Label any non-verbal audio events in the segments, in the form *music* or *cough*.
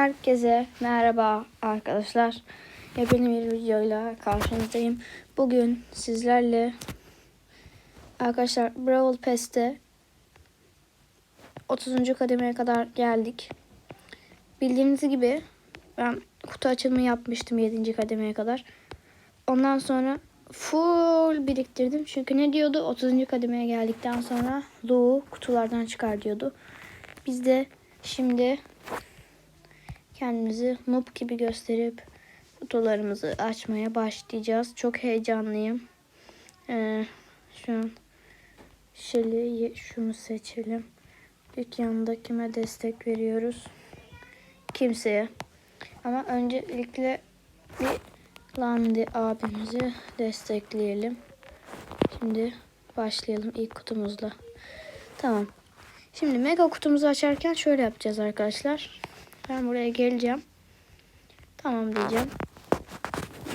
Herkese merhaba arkadaşlar. Yepyeni bir videoyla karşınızdayım. Bugün sizlerle arkadaşlar Brawl Pass'te 30. kademeye kadar geldik. Bildiğiniz gibi ben kutu açılımı yapmıştım 7. kademeye kadar. Ondan sonra full biriktirdim. Çünkü ne diyordu? 30. kademeye geldikten sonra Lu kutulardan çıkar diyordu. Biz de şimdi kendimizi noob gibi gösterip kutularımızı açmaya başlayacağız. Çok heyecanlıyım. Ee, şu an Şeli şunu seçelim. Dükkanda kime destek veriyoruz? Kimseye. Ama öncelikle bir Landi abimizi destekleyelim. Şimdi başlayalım ilk kutumuzla. Tamam. Şimdi mega kutumuzu açarken şöyle yapacağız arkadaşlar. Ben buraya geleceğim. Tamam diyeceğim.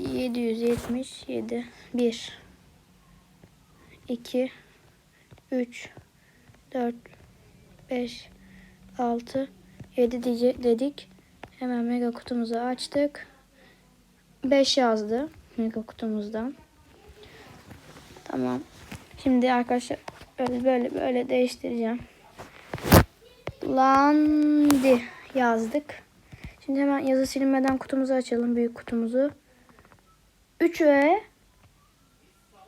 777 1 2 3 4 5 6 7 diye dedik. Hemen mega kutumuzu açtık. 5 yazdı mega kutumuzdan. Tamam. Şimdi arkadaşlar böyle böyle böyle değiştireceğim. Landi yazdık. Şimdi hemen yazı silinmeden kutumuzu açalım. Büyük kutumuzu. 3 ve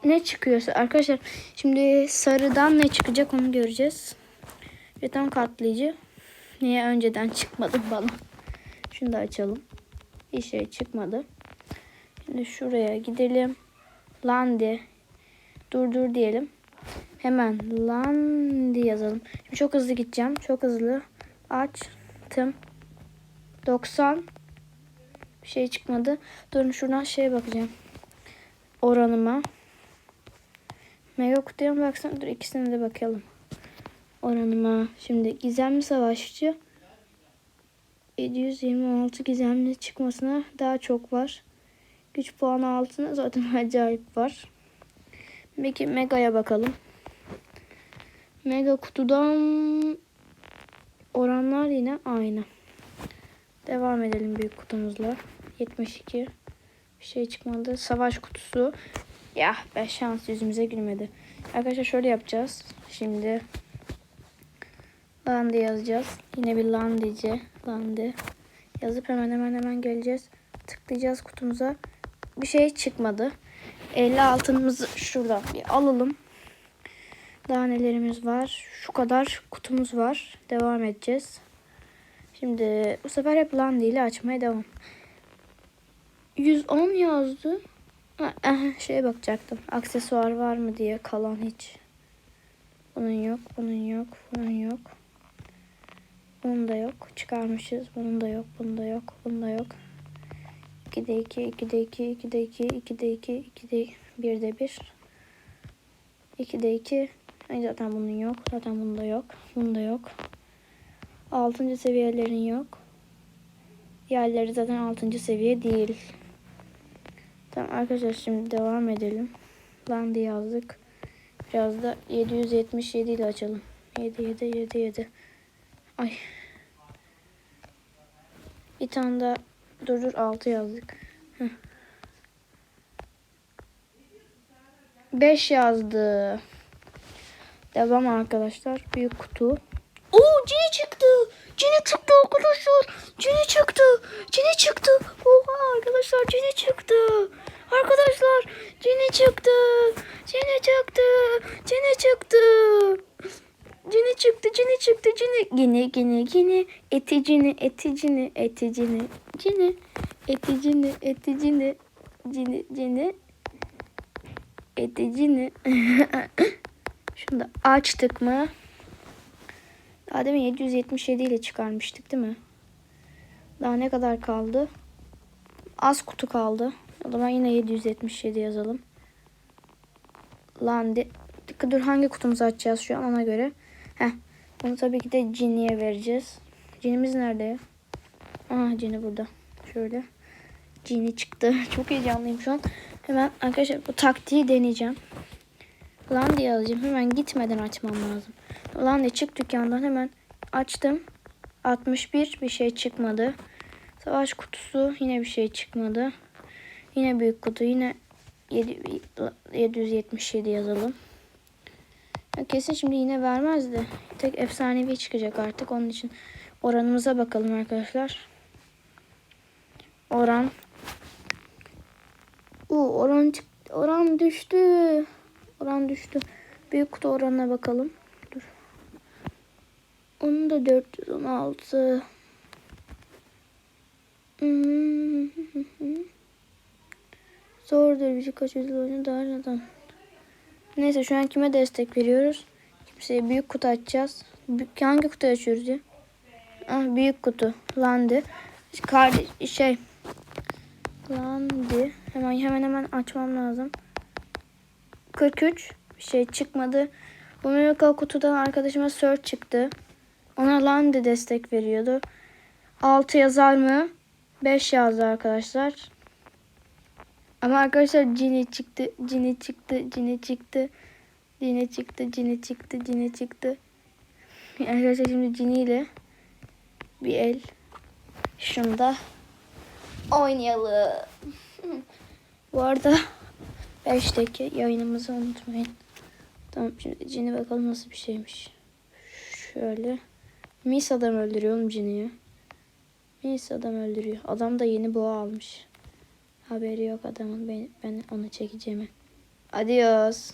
ne çıkıyorsa arkadaşlar şimdi sarıdan ne çıkacak onu göreceğiz. Jeton katlayıcı. Niye önceden çıkmadı bana? Şunu da açalım. Bir şey çıkmadı. Şimdi şuraya gidelim. Landi. Dur dur diyelim. Hemen Landi yazalım. Şimdi çok hızlı gideceğim. Çok hızlı. Açtım. 90 bir şey çıkmadı. Durun şuradan şeye bakacağım. Oranıma. Mega kutuya mı baksana? Dur ikisine de bakalım. Oranıma. Şimdi gizemli savaşçı. 726 gizemli çıkmasına daha çok var. Güç puanı altına zaten *laughs* acayip var. Peki Mega'ya bakalım. Mega kutudan oranlar yine aynı. Devam edelim büyük kutumuzla. 72. Bir şey çıkmadı. Savaş kutusu. Ya be şans yüzümüze gülmedi. Arkadaşlar şöyle yapacağız. Şimdi Landi yazacağız. Yine bir Landici. Landi. Yazıp hemen hemen hemen geleceğiz. Tıklayacağız kutumuza. Bir şey çıkmadı. 50 altınımızı şuradan bir alalım. Daha nelerimiz var? Şu kadar kutumuz var. Devam edeceğiz. Şimdi bu sefer hep Landi ile açmaya devam. 110 yazdı. Eh, şeye bakacaktım. Aksesuar var mı diye kalan hiç. Bunun yok, bunun yok, bunun yok. Bunun da yok. Çıkarmışız. Bunun da yok, bunun da yok, bunun da yok. 2'de 2, 2'de 2, 2'de 2, 2'de 2, 2'de 1'de 1. 2'de 2. Ay zaten bunun yok. Zaten bunda yok. Bunda yok. 6. seviyelerin yok. Diğerleri zaten 6. seviye değil. Tamam arkadaşlar şimdi devam edelim. Landi yazdık. Biraz da 777 ile açalım. 7 7 7 7. Ay. Bir tane daha dur dur 6 yazdık. Heh. 5 yazdı. Devam arkadaşlar. Büyük kutu. Oo cini çıktı. Cini çıktı arkadaşlar. Cini çıktı. Cini çıktı. Oha arkadaşlar cini çıktı. Arkadaşlar cini çıktı. Cini çıktı. Cini çıktı. Cini çıktı. Cini çıktı. Cini. Gini gini gini. Eti cini. Eti cini. Eti cini. Cini. Eti cini. Eti cini. Cini cini. Eti cini. *laughs* Şunu açtık mı? Daha demin 777 ile çıkarmıştık değil mi? Daha ne kadar kaldı? Az kutu kaldı. O zaman yine 777 yazalım. Landi. Dur hangi kutumuzu açacağız şu an ona göre. Heh. Bunu tabii ki de Cini'ye vereceğiz. Cinimiz nerede ya? Aha Cini burada. Şöyle. Cini çıktı. *laughs* Çok heyecanlıyım şu an. Hemen arkadaşlar bu taktiği deneyeceğim. Landi alacağım. Hemen gitmeden açmam lazım. Landi çık dükkandan hemen açtım. 61 bir şey çıkmadı. Savaş kutusu yine bir şey çıkmadı. Yine büyük kutu yine 7, 777 yazalım. Ya kesin şimdi yine vermez de. Tek efsanevi çıkacak artık. Onun için oranımıza bakalım arkadaşlar. Oran. Uu, oran çıktı. Oran düştü. Oran düştü. Büyük kutu oranına bakalım. Dur. Onun da 416. Hmm. Zordur birkaç ödül oyunu daha neden. Neyse şu an kime destek veriyoruz? Kimseye büyük kutu açacağız. Büyük, hangi kutu açıyoruz ya? Ah, büyük kutu. Landi. Kardeş şey. Landi. Hemen hemen hemen açmam lazım. 43. Bir şey çıkmadı. Bu Miracle kutudan arkadaşıma Search çıktı. Ona Landi destek veriyordu. 6 yazar mı? 5 yazdı arkadaşlar. Ama arkadaşlar cini çıktı, cini çıktı, cini çıktı. Cini çıktı, cini çıktı, cini çıktı. *laughs* Arkadaşlar şimdi cini ile bir el şunda oynayalım. *laughs* Bu arada 5'teki yayınımızı unutmayın. Tamam şimdi cini bakalım nasıl bir şeymiş. Şöyle. Mis adam öldürüyor oğlum ciniyi. Mis adam öldürüyor. Adam da yeni boğa almış. Haberi yok adamın ben, ben onu çekeceğimi. Adios.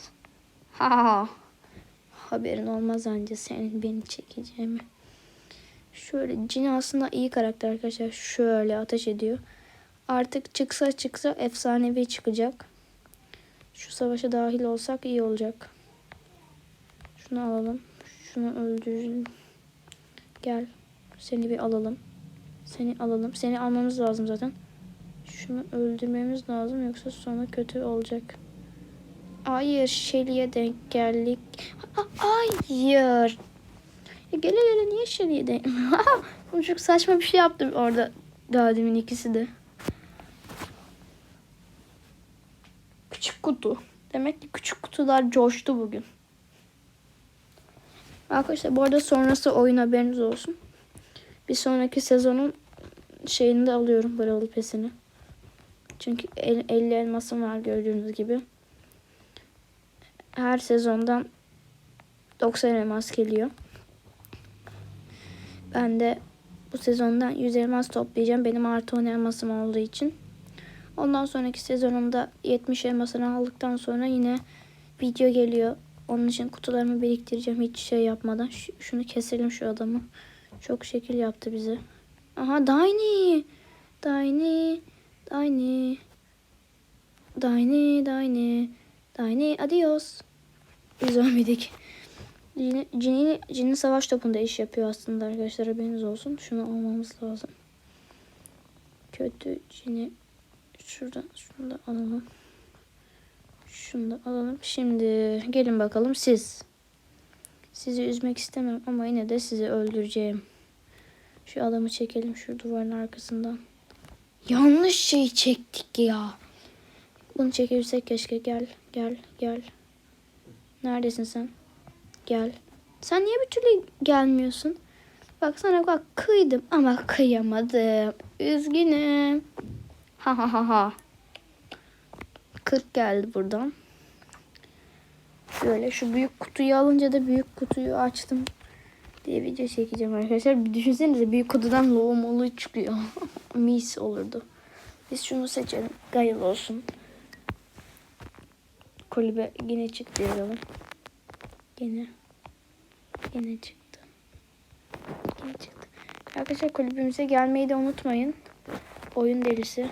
Ha ha. Haberin olmaz anca senin beni çekeceğimi. Şöyle Cini aslında iyi karakter arkadaşlar. Şöyle ateş ediyor. Artık çıksa çıksa efsanevi çıkacak. Şu savaşa dahil olsak iyi olacak. Şunu alalım. Şunu öldürelim. Gel. Seni bir alalım. Seni alalım. Seni almamız lazım zaten. Şunu öldürmemiz lazım yoksa sonra kötü olacak. Hayır Shelly'e denk geldik. Ha- Hayır. Ya gele gele niye Shelly'e denk... *laughs* Çok saçma bir şey yaptım orada. Daha ikisi de. Kutu. Demek ki küçük kutular coştu bugün. Arkadaşlar bu arada sonrası oyun haberiniz olsun. Bir sonraki sezonun şeyini de alıyorum Brawl Pass'ini. Çünkü el, 50 elmasım var gördüğünüz gibi. Her sezondan 90 elmas geliyor. Ben de bu sezondan 100 elmas toplayacağım. Benim artı 10 elmasım olduğu için. Ondan sonraki sezonumda 70 elmasını aldıktan sonra yine video geliyor. Onun için kutularımı biriktireceğim hiç şey yapmadan. Ş- şunu keselim şu adamı. Çok şekil yaptı bize. Aha Dayni. Dayni. Dayni. Dayni. Dayni. Dayni. Adios. Biz ölmedik. Cini, Cini, Cini savaş topunda iş yapıyor aslında arkadaşlar haberiniz olsun. Şunu almamız lazım. Kötü Cini. Şuradan şunu da alalım. Şunu da alalım. Şimdi gelin bakalım siz. Sizi üzmek istemem ama yine de sizi öldüreceğim. Şu adamı çekelim şu duvarın arkasından. Yanlış şey çektik ya. Bunu çekebilsek keşke. Gel, gel, gel. Neredesin sen? Gel. Sen niye bir türlü gelmiyorsun? Bak sana bak kıydım ama kıyamadım. Üzgünüm. Ha ha ha ha. 40 geldi buradan. Böyle şu büyük kutuyu alınca da büyük kutuyu açtım diye video çekeceğim arkadaşlar. Bir düşünsenize büyük kutudan loğumalı çıkıyor. *laughs* Mis olurdu. Biz şunu seçelim. Gayıl olsun. Kulübe yine çıktı yazalım. Yine. Yine çıktı. Yine çıktı. Arkadaşlar kulübümüze gelmeyi de unutmayın. Oyun delisi.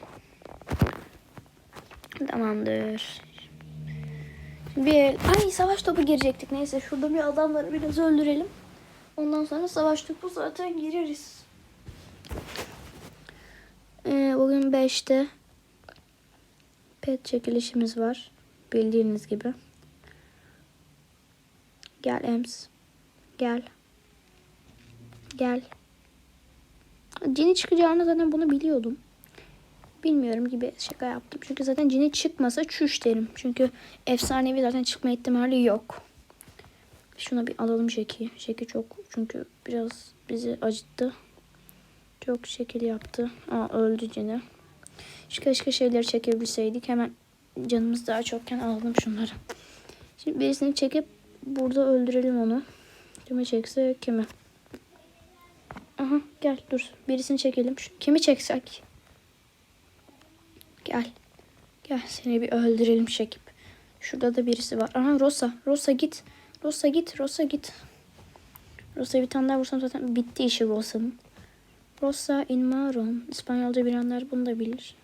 Tamamdır. Bir. Ay savaş topu girecektik. Neyse şurada bir adamları biraz öldürelim. Ondan sonra savaş topu zaten gireriz. Ee, bugün 5'te pet çekilişimiz var. Bildiğiniz gibi. Gel Ems. Gel. Gel. Cini çıkacağını zaten bunu biliyordum. Bilmiyorum gibi şaka yaptım. Çünkü zaten cini çıkmasa çüş derim. Çünkü efsanevi zaten çıkma ihtimali yok. Şuna bir alalım Jack'i. Jack'i çok çünkü biraz bizi acıttı. Çok şekil yaptı. Aa öldü yine. Şu keşke şeyleri çekebilseydik. Hemen canımız daha çokken alalım şunları. Şimdi birisini çekip burada öldürelim onu. Kimi çekse kimi. Aha gel dur. Birisini çekelim. Kimi çeksek? Gel. Gel seni bir öldürelim çekip. Şurada da birisi var. Aha Rosa. Rosa git. Rosa git. Rosa git. Rosa bir tane daha vursam zaten bitti işi Rosa'nın. Rosa in maron. İspanyolca bilenler bunu da bilir.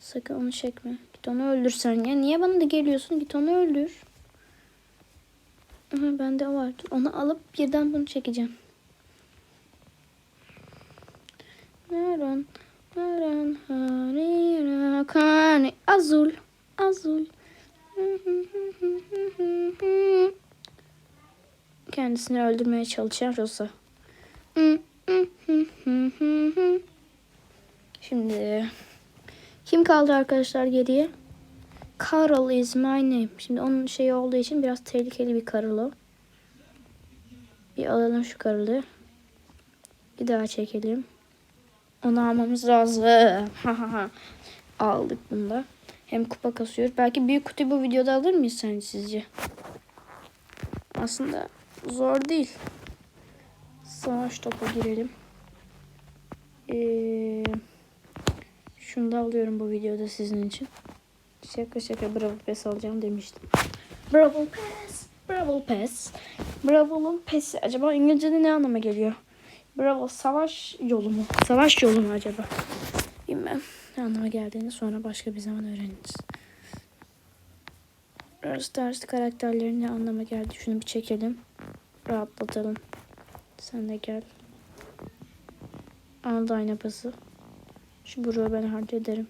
Sakın onu çekme. Git onu öldürsen ya. Niye bana da geliyorsun? Git onu öldür. Aha bende o var. Dur, Onu alıp birden bunu çekeceğim. Maron. Kani. Azul. Azul. Kendisini öldürmeye çalışan Rosa. Şimdi kim kaldı arkadaşlar geriye? Carol is my name. Şimdi onun şeyi olduğu için biraz tehlikeli bir Carol o. Bir alalım şu Carol'ı. Bir daha çekelim. Onu almamız lazım. *laughs* Aldık bunu da. Hem kupa kasıyoruz. Belki büyük kutuyu bu videoda alır mıyız sence sizce? Aslında zor değil. Savaş topa girelim. Ee, şunu da alıyorum bu videoda sizin için. Şaka şaka Bravo Pass alacağım demiştim. Bravo Pass. Bravo Pass. Bravo'nun Pass'i acaba İngilizce'de ne anlama geliyor? Bravo savaş yolu mu? Savaş yolu mu acaba? Bilmem. Ne anlama geldiğini sonra başka bir zaman öğreniriz. Stars karakterlerin ne anlama geldi? Şunu bir çekelim. Rahatlatalım. Sen de gel. Aldı ayna pası. Şu buruğu ben hallederim.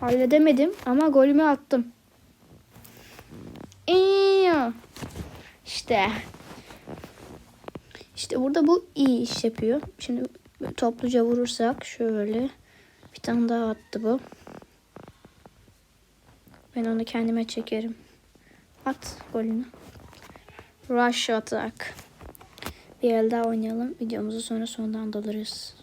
Halledemedim ama golümü attım. İyi. İşte. İşte burada bu iyi iş yapıyor. Şimdi topluca vurursak şöyle. Bir tane daha attı bu. Ben onu kendime çekerim. At golünü. Rush attack. Bir el daha oynayalım. Videomuzu sonra sondan dolarız.